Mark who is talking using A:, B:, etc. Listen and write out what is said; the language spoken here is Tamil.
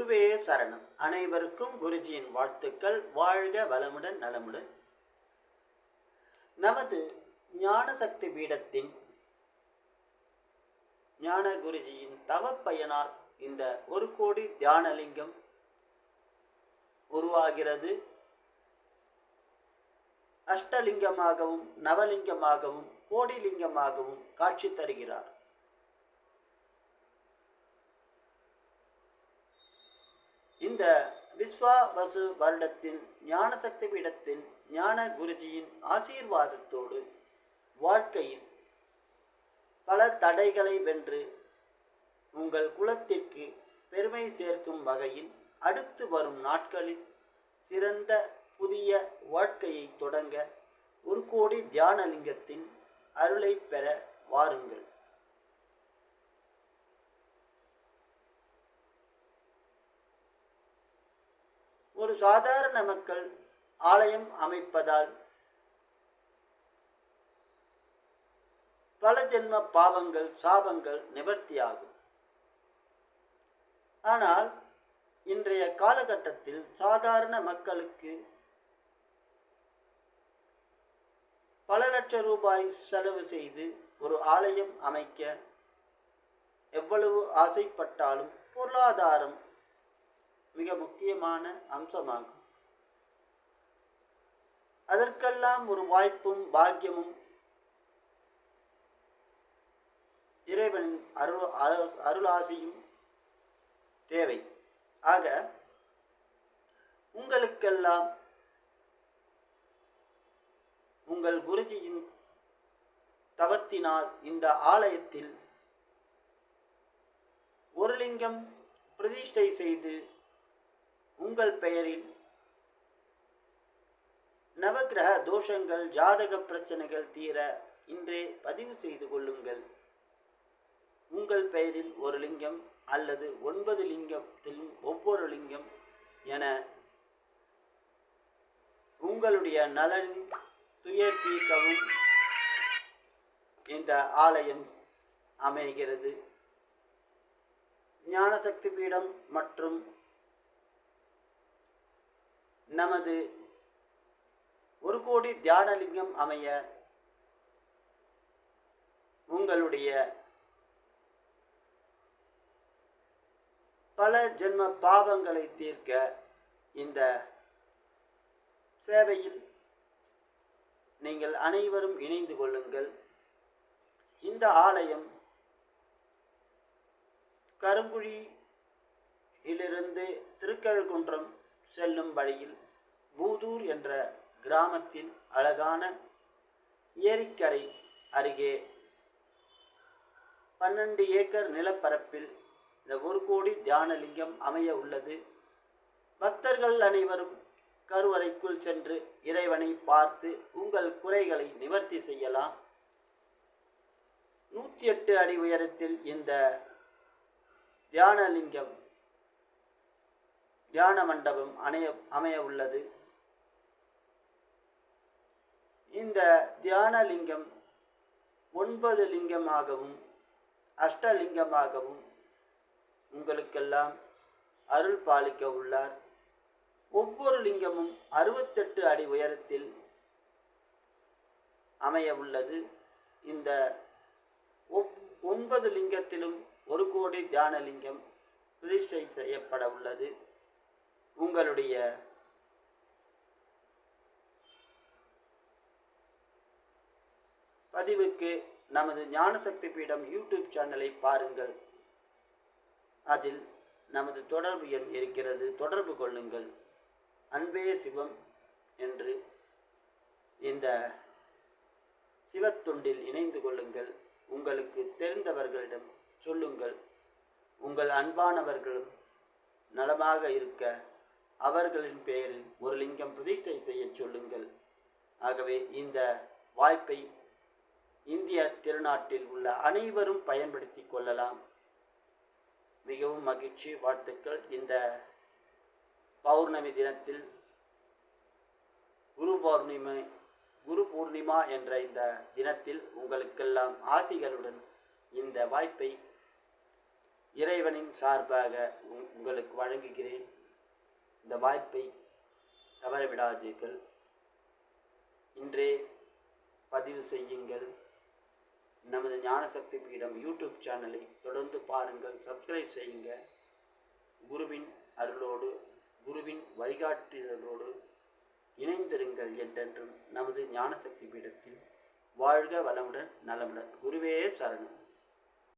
A: குருவே சரணம். அனைவருக்கும் குருஜியின் வாழ்த்துக்கள். வாழ்க வளமுடன் நலமுடன். நமது ஞான சக்தி பீடத்தின் ஞான குருஜியின் தவப்பயனால் இந்த ஒரு கோடி தியானலிங்கம் உருவாகிறது. அஷ்டலிங்கமாகவும் நவலிங்கமாகவும் கோடிலிங்கமாகவும் காட்சி தருகிறார். இந்த விஸ்வா வசு வருடத்தின் ஞான சக்தி பீடத்தின் ஞான குருஜியின் ஆசீர்வாதத்தோடு வாழ்க்கையில் பல தடைகளை வென்று உங்கள் குலத்திற்கு பெருமை சேர்க்கும் வகையில் அடுத்து வரும் நாட்களில் சிறந்த புதிய வாழ்க்கையை தொடங்க ஒரு கோடி தியானலிங்கத்தின் அருளை பெற வாருங்கள். ஒரு சாதாரண மக்கள் ஆலயம் அமைப்பதால் பல ஜென்ம பாவங்கள் சாபங்கள் நிவர்த்தியாகும். ஆனால் இன்றைய காலகட்டத்தில் சாதாரண மக்களுக்கு பல லட்சம் ரூபாய் செலவு செய்து ஒரு ஆலயம் அமைக்க எவ்வளவு ஆசைப்பட்டாலும் பொருளாதாரம் மிக முக்கியமான அம்சமாகும். அதற்கெல்லாம் ஒரு வாய்ப்பும் பாக்கியமும் இறைவனின் அருள் அரு- அருளாசியும் தேவை. ஆக உங்களுக்கெல்லாம் உங்கள் குருஜியின் தவத்தினால் இந்த ஆலயத்தில் ஒரு லிங்கம் பிரதிஷ்டை செய்து உங்கள் பெயரின் நவக்கிரக தோஷங்கள் ஜாதக பிரச்சனைகள் தீர இன்றே பதிவு செய்து கொள்ளுங்கள். உங்கள் பெயரில் ஒரு லிங்கம் அல்லது ஒன்பது லிங்கத்திலும் ஒவ்வொரு லிங்கம் என உங்களுடைய நலன் துயர் தீர்க்கவும் இந்த ஆலயம் அமைகிறது. ஞானசக்தி பீடம் மற்றும் நமது ஒரு கோடி தியானலிங்கம் அமைய உங்களுடைய பல ஜென்ம பாவங்களை தீர்க்க இந்த சேவையில் நீங்கள் அனைவரும் இணைந்து கொள்ளுங்கள். இந்த ஆலயம் கருங்குழியிலிருந்து திருக்கழுகுன்றம் செல்லும் வழியில் பூதூர் என்ற கிராமத்தில் அழகான ஏரிக்கரை அருகே பன்னெண்டு ஏக்கர் நிலப்பரப்பில் இந்த ஒரு கோடி தியானலிங்கம் அமைய உள்ளது. பக்தர்கள் அனைவரும் கருவறைக்குள் சென்று இறைவனை பார்த்து உங்கள் குறைகளை நிவர்த்தி செய்யலாம். நூற்றி எட்டு அடி உயரத்தில் இந்த தியானலிங்கம் தியான மண்டபம் அணைய அமைய உள்ளது. இந்த தியானலிங்கம் ஒன்பது லிங்கமாகவும் அஷ்டலிங்கமாகவும் உங்களுக்கெல்லாம் அருள் பாலிக்க உள்ளார். ஒவ்வொரு லிங்கமும் அறுபத்தெட்டு அடி உயரத்தில் அமைய உள்ளது. இந்த ஒன்பது லிங்கத்திலும் ஒரு கோடி தியான லிங்கம் பிரதிஷ்டை செய்யப்பட உள்ளது. உங்களுடைய பதிவுக்கு நமது ஞானசக்தி பீடம் யூடியூப் சேனலை பாருங்கள். அதில் நமது தொடர்பு எண் இருக்கிறது. தொடர்பு கொள்ளுங்கள். அன்பே சிவம் என்று இந்த சிவத்துண்டில் இணைந்து கொள்ளுங்கள். உங்களுக்கு தெரிந்தவர்களிடம் சொல்லுங்கள். உங்கள் அன்பானவர்களும் நலமாக இருக்க அவர்களின் பெயரில் ஒரு லிங்கம் பிரதிஷ்டை செய்யச் சொல்லுங்கள். ஆகவே இந்த வாய்ப்பை இந்திய திருநாட்டில் உள்ள அனைவரும் பயன்படுத்தி கொள்ளலாம். மிகவும் மகிழ்ச்சி வாழ்த்துக்கள். இந்த பௌர்ணமி தினத்தில் குரு பௌர்ணிமை குரு பூர்ணிமா என்ற இந்த தினத்தில் உங்களுக்கெல்லாம் ஆசிகளுடன் இந்த வாய்ப்பை இறைவனின் சார்பாக உங்- உங்களுக்கு வழங்குகிறேன். இந்த வாய்ப்பை தவறவிடாதீர்கள். இன்றே பதிவு செய்யுங்கள். நமது ஞானசக்தி பீடம் யூடியூப் சேனலை தொடர்ந்து பாருங்கள் சப்ஸ்கிரைப் செய்யுங்க. குருவின் அருளோடு குருவின் வழிகாட்டுதலோடு இணைந்திருங்கள் என்றென்றும் நமது ஞானசக்தி பீடத்தில் வாழ்க வளமுடன் நலமுடன். குருவே சரணம்.